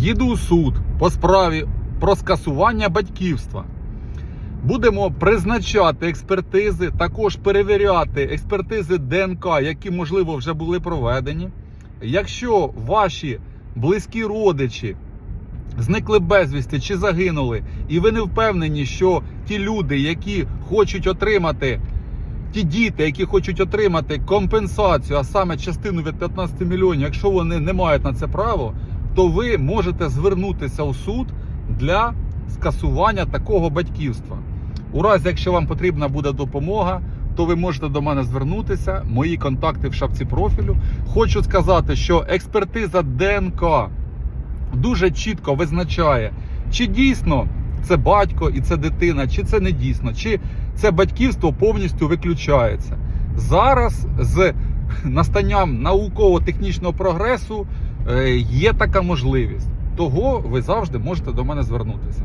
їду у суд по справі про скасування батьківства. Будемо призначати експертизи, також перевіряти експертизи ДНК, які, можливо, вже були проведені. Якщо ваші близькі родичі зникли безвісти чи загинули, і ви не впевнені, що ті люди, які хочуть отримати, ті діти, які хочуть отримати компенсацію, а саме частину від 15 мільйонів, якщо вони не мають на це право, то ви можете звернутися у суд для скасування такого батьківства. У разі, якщо вам потрібна буде допомога, то ви можете до мене звернутися. Мої контакти в шапці профілю. Хочу сказати, що експертиза ДНК дуже чітко визначає, чи дійсно це батько і це дитина, чи це не дійсно, чи це батьківство повністю виключається. Зараз з настанням науково-технічного прогресу е, є така можливість. Того ви завжди можете до мене звернутися.